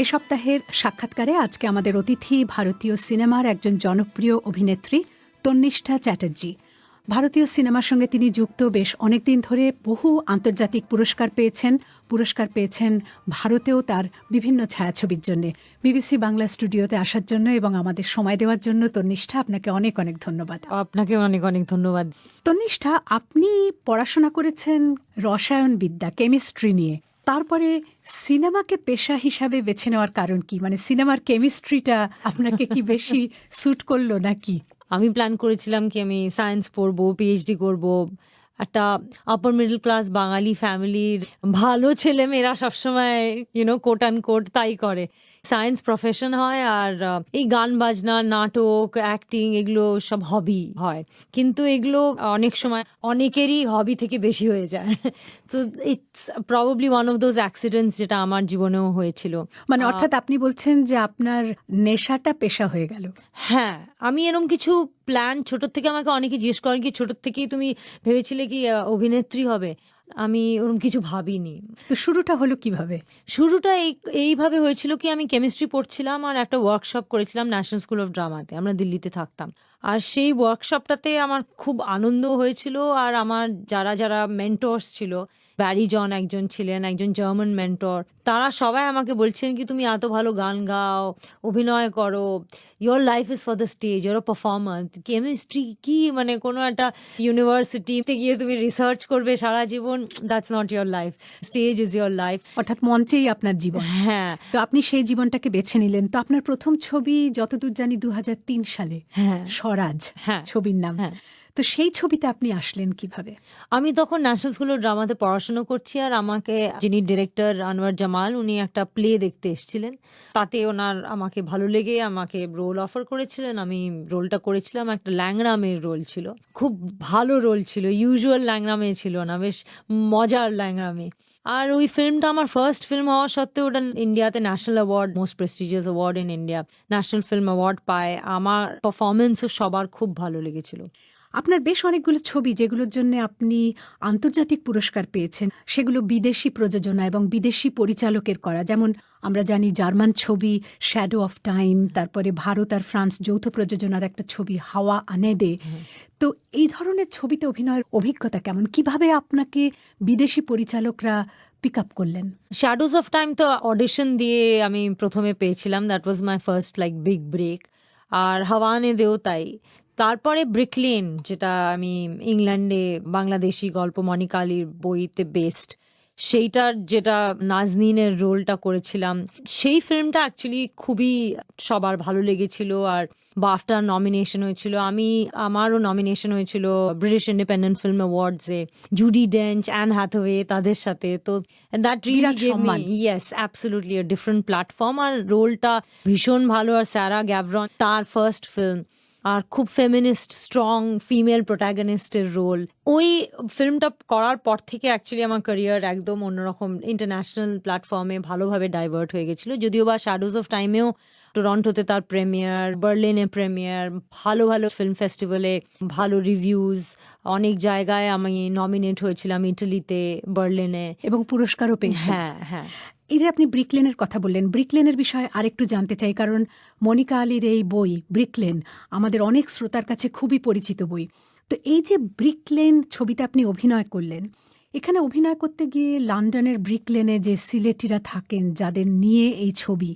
এ সপ্তাহের সাক্ষাৎকারে আজকে আমাদের অতিথি ভারতীয় সিনেমার একজন জনপ্রিয় অভিনেত্রী তন্নিষ্ঠা চ্যাটার্জি। ভারতীয় সিনেমার সঙ্গে তিনি যুক্ত বেশ অনেকদিন ধরে বহু আন্তর্জাতিক পুরস্কার পেয়েছেন। পুরস্কার পেয়েছেন ভারতেও তার বিভিন্ন ছায়াছবির জন্য। বিবিসি বাংলা স্টুডিওতে আসার জন্য এবং আমাদের সময় দেওয়ার জন্য তন্নিষ্ঠা আপনাকে অনেক অনেক ধন্যবাদ। আপনাকে অনেক অনেক ধন্যবাদ। তন্নিষ্ঠা আপনি পড়াশোনা করেছেন রসায়ন বিদ্যা কেমিস্ট্রি নিয়ে। তারপরে সিনেমাকে পেশা হিসাবে বেছে নেওয়ার কারণ কি? মানে সিনেমার কেমিস্ট্রিটা আপনাকে কি বেশি স্যুট করল নাকি? আমি প্ল্যান করেছিলাম কি আমি সায়েন্স পড়ব পিএইচডি করব। একটা আপার মিডল ক্লাস বাঙালি ফ্যামিলির ভালো ছেলে মেয়েরা সবসময় ইউনো কোট অ্যান্ড কোট তাই করে। সায়েন্স প্রফেশন হয় আর এই গান বাজনা নাটক অ্যাক্টিং এগুলো সব হবি হয়। কিন্তু এগুলো অনেক সময় অনেকেরই হবি থেকে বেশি হয়ে যায়। তো it's probably one of those accidents যেটা আমার জীবনেও হয়েছিল। মানে অর্থাৎ আপনি বলছেন যে আপনার নেশাটা পেশা হয়ে গেল। হ্যাঁ আমি এরকম কিছু প্ল্যান ছোট থেকে আমাকে অনেকে জিজ্ঞেস করেন কি ছোট থেকেই তুমি ভেবেছিলে কি অভিনেত্রী হবে? আমি ওরকম কিছু ভাবিনি। তো শুরুটা হলো কীভাবে? শুরুটা এই এইভাবে হয়েছিল কি আমি কেমিস্ট্রি পড়ছিলাম আর একটা ওয়ার্কশপ করেছিলাম ন্যাশনাল স্কুল অফ ড্রামাতে আমরা দিল্লিতে থাকতাম। আর সেই ওয়ার্কশপটাতে আমার খুব আনন্দ হয়েছিল আর আমার যারা যারা মেন্টর্স ছিল ব্যারি জন একজন ছিলেন একজন জার্মান মেন্টর তারা সবাই আমাকে বলছেন কি তুমি এত ভালো গান গাও অভিনয় করো। Your life is for the stage your performer chemistry কি মানে কোনো একটা ইউনিভার্সিটিতে গিয়ে তুমি রিসার্চ করবে সারা জীবন that's not your life stage is your life অর্থাৎ মঞ্চেই আপনার জীবন। হ্যাঁ। তো আপনি সেই জীবনটাকে বেছে নিলেন। তো আপনার প্রথম ছবি যতদূর জানি দু হাজার তিন সালে। হ্যাঁ। স্বরাজ হ্যাঁ। ছবির নাম। হ্যাঁ। তো সেই ছবিতে আপনি আসলেন কীভাবে? আমি তখন ন্যাশনাল স্কুল ড্রামাতে পড়াশোনা করছি আর আমাকে যিনি ডিরেক্টর আনোয়ার জামাল, উনি একটা প্লে দেখতে এসেছিলেন। তাতে ওনার আমাকে ভালো লেগে আমাকে রোল অফার করেছিলেন। আমি রোলটা করেছিলাম, একটা ল্যাংড়া মেয়ের রোল ছিল। খুব ভালো রোল ছিল ইউজুয়াল ল্যাংড়া মেয়ে ছিল না, বেশ মজার ল্যাংড়া মেয়ে আর ওই ফিল্মটা আমার ফার্স্ট ফিল্ম হওয়া সত্ত্বেও ওটা ইন্ডিয়াতে national award most prestigious award in India national film award পায়। আমার পারফরমেন্সও সবার খুব ভালো লেগেছিল। আপনার বেশ অনেকগুলো ছবি যেগুলোর জন্য আপনি আন্তর্জাতিক পুরস্কার পেয়েছেন। সেগুলো বিদেশি প্রযোজনা এবং বিদেশি পরিচালকের করা। যেমন আমরা জানি জার্মান ছবি শ্যাডো অফ টাইম তারপরে ভারত আর ফ্রান্স যৌথ প্রযোজনার একটা ছবি হাওয়া আনেদে। তো এই ধরনের ছবিতে অভিনয়ের অভিজ্ঞতা কেমন? কীভাবে আপনাকে বিদেশি পরিচালকরা পিক আপ করলেন? শ্যাডোজ অফ টাইম তো অডিশন দিয়ে আমি প্রথমে পেয়েছিলাম। That was my first like big break আর হাওয়া হাওয়ানে দেও তাই। তারপরে ব্রিকলেন যেটা আমি ইংল্যান্ডে বাংলাদেশি গল্প মণিকালির বইতে বেস্ট সেইটার যেটা নাজনিনের রোলটা করেছিলাম সেই ফিল্মটা অ্যাকচুয়ালি খুবই সবার ভালো লেগেছিল আর বাফটার নমিনেশন হয়েছিল। আমি আমারও নমিনেশন হয়েছিল ব্রিটিশ ইন্ডিপেন্ডেন্ট ফিল্ম অ্যাওয়ার্ডসে জুডি ডেঞ্চ অ্যান হ্যাথওয়ে তাদের সাথে। তো that really. Yes absolutely different platform আর রোলটা ভীষণ ভালো। আর স্যারা গ্যাভরন তার ফার্স্ট ফিল্ম আর খুব ফেমিনিস্ট স্ট্রং ফিমেল প্রোটাগনিস্টের রোল ওই ফিল্মটা করার পর থেকে অ্যাকচুয়ালি আমার ক্যারিয়ার একদম অন্যরকম। ইন্টারন্যাশনাল প্ল্যাটফর্মে ভালোভাবে ডাইভার্ট হয়ে গেছিল। যদিও বা শ্যাডোজ অফ টাইমেও টরন্টোতে তার প্রেমিয়ার বার্লিনে প্রেমিয়ার ভালো ভালো ফিল্ম ফেস্টিভ্যালে ভালো রিভিউজ অনেক জায়গায় আমি নমিনেট হয়েছিলাম ইটালিতে বার্লিনে এবং পুরস্কারও পেয়েছেন হ্যাঁ হ্যাঁ। এই যে আপনি ব্রিকলেনের কথা বললেন, ব্রিকলেনের বিষয়ে আরেকটু জানতে চাই, কারণ মনিকা আলীর এই বই, ব্রিকলেন, আমাদের অনেক শ্রোতার কাছে খুবই পরিচিত বই। তো এই যে ব্রিকলেন ছবিতে আপনি অভিনয় করলেন, এখানে অভিনয় করতে গিয়ে লন্ডনের ব্রিকলেনে যে সিলেটিরা থাকেন, যাদের নিয়ে এই ছবি,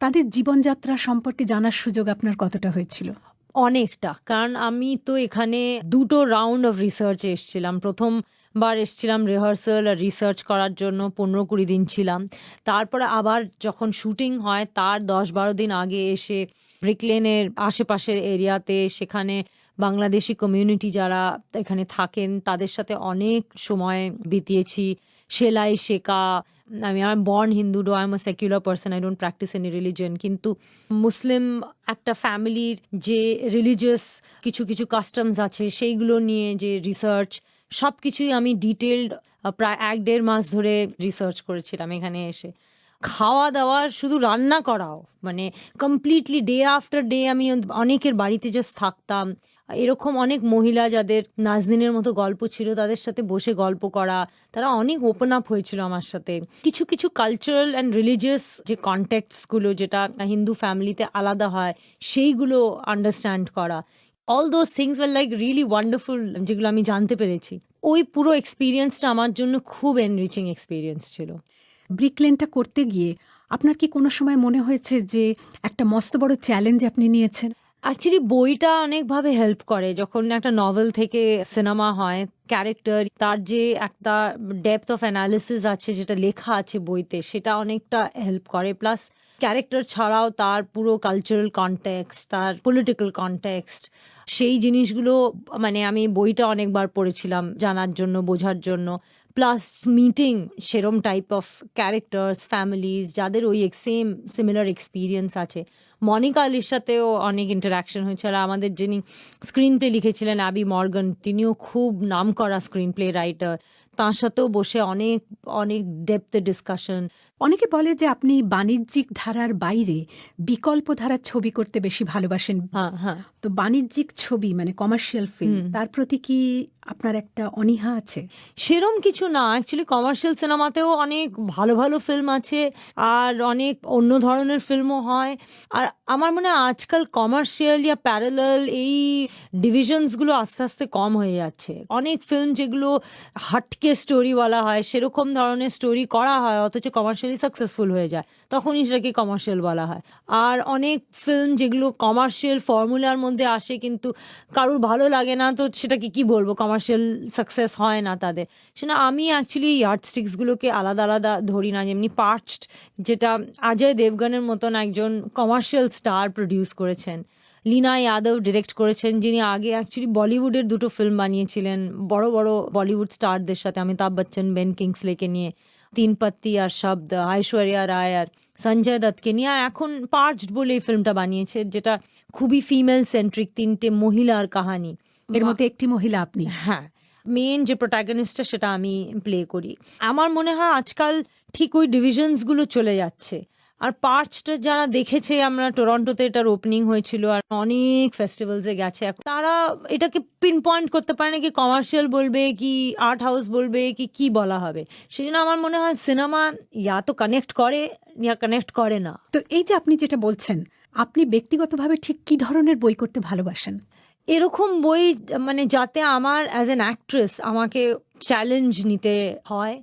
তাদের জীবনযাত্রা সম্পর্কে জানার সুযোগ আপনার কতটা হয়েছিল? অনেকটা, কারণ আমি তো এখানে দুটো রাউন্ড অফ রিসার্চে এসেছিলাম। প্রথমবার এসেছিলাম রিহার্সাল আর রিসার্চ করার জন্য, পনেরো কুড়ি দিন ছিলাম। তারপরে আবার যখন শুটিং হয়, তার দশ বারো দিন আগে এসে ব্রিকলেনের আশেপাশের এরিয়াতে সেখানে বাংলাদেশি কমিউনিটি যারা এখানে থাকেন, তাদের সাথে অনেক সময় বিতিয়েছি। সেলাই শেখা আমি আমার born Hindu though I am secular person I don't practice any religion কিন্তু মুসলিম একটা ফ্যামিলির যে রিলিজিয়াস কিছু কিছু কাস্টমস আছে, সেইগুলো নিয়ে যে রিসার্চ সব কিছুই আমি ডিটেলড প্রায় এক দেড় মাস ধরে রিসার্চ করেছিলাম এখানে এসে। খাওয়া দাওয়া শুধু রান্না করাও মানে কমপ্লিটলি ডে আফটার ডে আমি অনেকের বাড়িতে জাস্ট থাকতাম। এরকম অনেক মহিলা যাদের নাজদিনের মতো গল্প ছিল, তাদের সাথে বসে গল্প করা, তারা অনেক ওপেন আপ হয়েছিল আমার সাথে। কিছু কিছু কালচারাল অ্যান্ড রিলিজিয়াস যে কন্টেক্টসগুলো যেটা হিন্দু ফ্যামিলিতে আলাদা হয়, সেইগুলো আন্ডারস্ট্যান্ড করা। All those things were like really wonderful যেগুলো আমি জানতে পেরেছি। ওই পুরো এক্সপিরিয়েন্সটা আমার জন্য খুব এনরিচিং এক্সপিরিয়েন্স ছিল। ব্রিকলেনটা করতে গিয়ে আপনার কি কোনো সময় মনে হয়েছে যে একটা মস্ত বড় চ্যালেঞ্জ আপনি নিয়েছেন? অ্যাকচুয়ালি বইটা অনেকভাবে হেল্প করে। যখন একটা নভেল থেকে সিনেমা হয় ক্যারেক্টার তার যে একটা ডেপথ অফ অ্যানালিসিস আছে যেটা লেখা আছে বইতে সেটা অনেকটা হেল্প করে। প্লাস ক্যারেক্টার ছাড়াও তার পুরো কালচারাল কনটেক্সট তার পলিটিক্যাল কনটেক্সট সেই জিনিসগুলো মানে আমি বইটা অনেকবার পড়েছিলাম জানার জন্য, বোঝার জন্য। প্লাস মিটিং সেরম টাইপ অফ ক্যারেক্টার্স ফ্যামিলিজ যাদের ওই সেম সিমিলার এক্সপিরিয়েন্স আছে। মনিকা আলির সাথেও অনেক ইন্টারাকশন হয়েছে। আর আমাদের যিনি স্ক্রিন প্লে লিখেছিলেন অ্যাবি মর্গন, তিনিও খুব নাম করা স্ক্রিন প্লে রাইটার তার সাথেও বসে অনেক অনেক ডেপথে ডিসকাশন অনেকে বলে যে আপনি বাণিজ্যিক ধারার বাইরে বিকল্প ধারার ছবি করতে বেশি ভালোবাসেন। হ্যাঁ হ্যাঁ। তো বাণিজ্যিক ছবি মানে কমার্শিয়াল ফিল্ম তার প্রতি কি আপনার একটা অনীহা আছে? সেরম কিছু না। অ্যাকচুয়ালি কমার্শিয়াল সিনেমাতেও অনেক ভালো ভালো ফিল্ম আছে আর অনেক অন্য ধরনের ফিল্মও হয়। আর আমার মনে হয় আজকাল কমার্শিয়াল ইয়া প্যারালাল এই ডিভিশনসগুলো আস্তে আস্তে কম হয়ে যাচ্ছে। অনেক ফিল্ম যেগুলো হাটকে স্টোরি বলা হয়, সেরকম ধরনের স্টোরি করা হয়, অথচ কমার্শিয়ালি সাকসেসফুল হয়ে যায়। তখনই সেটাকে কমার্শিয়াল বলা হয়। আর অনেক ফিল্ম যেগুলো কমার্শিয়াল ফর্মুলার মধ্যে আসে কিন্তু কারুর ভালো লাগে না, তো সেটাকে কি বলব? কমার্শিয়াল সাকসেস হয় না তাদের। সেটা আমি অ্যাকচুয়ালি ইয়ার্ডস্টিক্সগুলোকে আলাদা আলাদা ধরি না, যেমনি পার্চড যেটা অজয় দেবগনের মতন একজন কমার্শিয়াল স্টার প্রডিউস করেছেন। লীনা যাদব ডিরেক্ট করেছেন, যিনি আগে অ্যাকচুয়ালি বলিউডের দুটো ফিল্ম বানিয়েছিলেন, বড় বড় বলিউড স্টারদের সাথে অমিতাভ বচ্চন বেন কিংসলেকে নিয়ে, তিন পাত্তি আর শব্দ ঐশ্বরিয়া রায় আর সঞ্জয় দত্তকে নিয়ে, আর এখন পার্চড বলে এই ফিল্মটা বানিয়েছে, যেটা খুবই ফিমেল সেন্ট্রিক তিনটে মহিলার কাহানি। এর মধ্যে একটি মহিলা আপনি। হ্যাঁ মেন যে প্রোটাগনিস্টটা সেটা আমি প্লে করি। আমার মনে হয় আজকাল ঠিক ওই ডিভিশনসগুলো চলে যাচ্ছে। আর পার্চটা যারা দেখেছে আমরা টরন্টোতে এটার ওপেনিং হয়েছিল আর অনেক ফেস্টিভ্যালসে গেছে। তারা এটাকে পিন পয়েন্ট করতে পারে না কি কমার্শিয়াল বলবে কি আর্ট হাউস বলবে কি কি বলা হবে। সেই জন্য আমার মনে হয় সিনেমা ইয়া তো কানেক্ট করে ইয়া কানেক্ট করে না। তো এই যে আপনি যেটা বলছেন আপনি ব্যক্তিগতভাবে ঠিক কি ধরনের বই করতে ভালোবাসেন? এরকম বই মানে যাতে আমার অ্যাজ অ্যান অ্যাক্ট্রেস আমাকে চ্যালেঞ্জ নিতে হয়,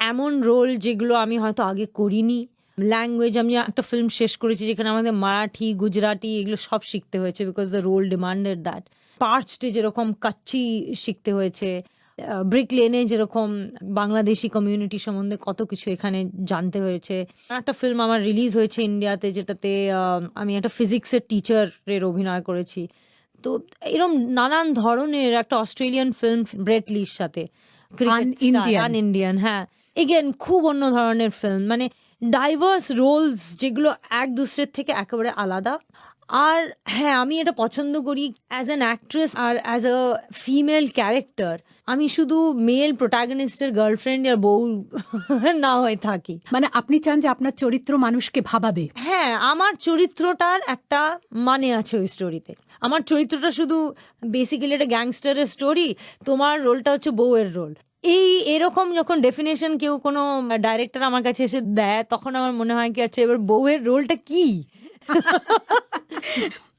এমন রোল যেগুলো আমি হয়তো আগে করিনি। ল্যাঙ্গুয়েজ আমি একটা ফিল্ম শেষ করেছি যেখানে আমাদের মারাঠি, গুজরাটি এগুলো সব শিখতে হয়েছে because the role demanded that পার্চটে যেরকম কাচ্চি শিখতে হয়েছে ব্রিক লেনে যেরকম বাংলাদেশি কমিউনিটি সম্বন্ধে কত কিছু এখানে জানতে হয়েছে। একটা ফিল্ম আমার রিলিজ হয়েছে ইন্ডিয়াতে যেটাতে আমি একটা ফিজিক্সের টিচারের অভিনয় করেছি। তো এরকম নানান ধরনের একটা অস্ট্রেলিয়ান ফিল্ম ব্রেটলির সাথে। Un-Indian. ইন্ডিয়ান হ্যাঁ। এগেন খুব অন্য ধরনের ফিল্ম মানে ডাইভার্স রোলস যেগুলো এক দুসরের থেকে একেবারে আলাদা। আর হ্যাঁ আমি এটা পছন্দ করি অ্যাজ অ্যান অ্যাক্ট্রেস আর অ্যাজ আ ফিমেল ক্যারেক্টার আমি শুধু মেল প্রোটাগনিস্টের গার্লফ্রেন্ড আর বউ না হয়ে থাকি। মানে আপনি চান যে আপনার চরিত্র মানুষকে ভাবাবে। হ্যাঁ আমার চরিত্রটার একটা মানে আছে ওই স্টোরিতে আমার চরিত্রটা শুধু বেসিক্যালি একটা গ্যাংস্টারের স্টোরি তোমার রোলটা হচ্ছে বউয়ের রোল এই এরকম যখন ডেফিনেশন কেউ কোনো ডাইরেক্টর আমার কাছে এসে দেয় তখন আমার মনে হয় কি আচ্ছা এবার বউয়ের রোলটা কি?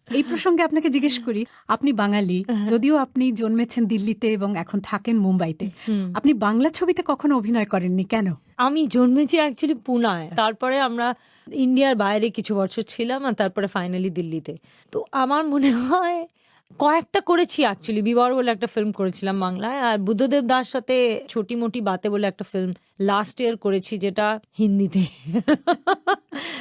এই প্রসঙ্গে আপনাকে জিজ্ঞেস করি আপনি বাঙালি যদিও আপনি জন্মেছেন দিল্লিতে এবং এখন থাকেন মুম্বাইতে আপনি বাংলা ছবিতে কখনো অভিনয় করেননি কেন? আমি জন্মেছি অ্যাকচুয়ালি পুনায় তারপরে আমরা ইন্ডিয়ার বাইরে কিছু বছর ছিলাম আর তারপরে ফাইনালি দিল্লিতে। তো আমার মনে হয় কয়েকটা করেছি অ্যাকচুয়ালি বিবার বলে একটা ফিল্ম করেছিলাম বাংলায় আর বুদ্ধদেব দাস সাথে ছোটি মোটি বাতে বলে একটা ফিল্ম লাস্ট ইয়ার করেছি যেটা হিন্দিতে।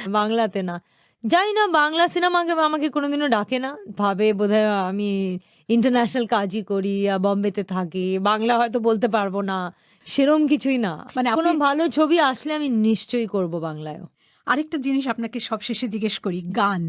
বাংলাতে না। জানি না বাংলা সিনেমা আমাকে কোনোদিনও ডাকে না। ভাবে বোধহয় আমি ইন্টারন্যাশনাল কাজই করি আর বম্বেতে থাকি। বাংলা হয়তো বলতে পারব না সেরম কিছুই না। মানে মানে কোনো ভালো ছবি আসলে আমি নিশ্চয়ই করব বাংলায়ও। আরেকটা জিনিস আপনাকে সবশেষে জিজ্ঞেস করি গান।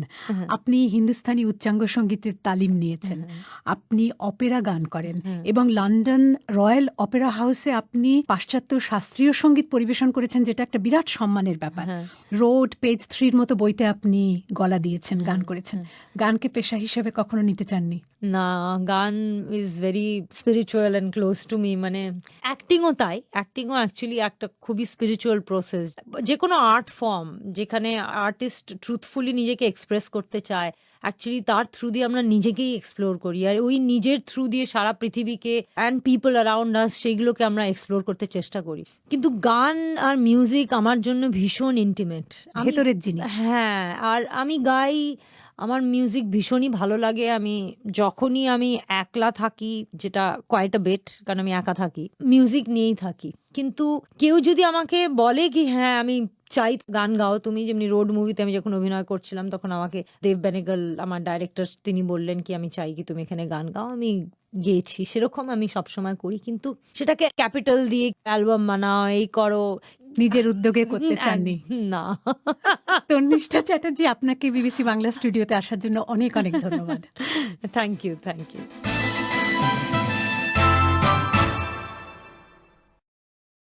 আপনি হিন্দুস্তানি উচ্চাঙ্গ সঙ্গীতের তালিম নিয়েছেন আপনি অপেরা গান করেন। এবং লন্ডন রয়্যাল অপেরা হাউসে আপনি পাশ্চাত্য শাস্ত্রীয় সংগীত পরিবেশন করেছেন যেটা একটা বিরাট সম্মানের ব্যাপার হ্যাঁ। রোড পেজ থ্রির মতো বইতে আপনি গলা দিয়েছেন গান করেছেন। গানকে পেশা হিসেবে কখনো নিতে চাননি না গান is very spiritual and close to me মানে অ্যাক্টিংও তাই অ্যাক্টিংও অ্যাকচুয়ালি একটা খুবই স্পিরিচুয়াল প্রসেস যে কোনো আর্ট ফর্ম যেখানে আর্টিস্ট ট্রুথফুলি নিজেকে এক্সপ্রেস করতে চায় অ্যাকচুয়ালি তার থ্রু দিয়ে আমরা নিজেকেই এক্সপ্লোর করি। আর ওই নিজের থ্রু দিয়ে সারা পৃথিবীকে অ্যান্ড পিপল অ্যারাউন্ড আস সেইগুলোকে আমরা এক্সপ্লোর করতে চেষ্টা করি। কিন্তু গান আর মিউজিক আমার জন্য ভীষণ ইন্টিমেট ভেতরের জিনিস। হ্যাঁ আর আমি গাই আমার মিউজিক ভীষণই ভালো লাগে। আমি যখনই আমি একলা থাকি, যেটা কয়েকটা বেট কারণ আমি একা থাকি মিউজিক নিয়েই থাকি। কিন্তু কেউ যদি আমাকে বলে কি হ্যাঁ আমি চাই গান গাও। তুমি যেমনি রোড মুভিতে আমি যখন অভিনয় করছিলাম, তখন আমাকে দেব বেনেগল, আমার ডাইরেক্টর তিনি বললেন কি, আমি চাই কি তুমি এখানে গান গাও। আমি গেয়েছি, সেরকম আমি সবসময় করি। কিন্তু সেটাকে ক্যাপিটাল দিয়ে অ্যালবাম বানাও, এই করো নিজের উদ্যোগে করতে চাননি। না। তন্নিষ্ঠা চ্যাটার্জি আপনাকে বিবিসি বাংলা স্টুডিওতে আসার জন্য অনেক অনেক ধন্যবাদ। Thank you thank you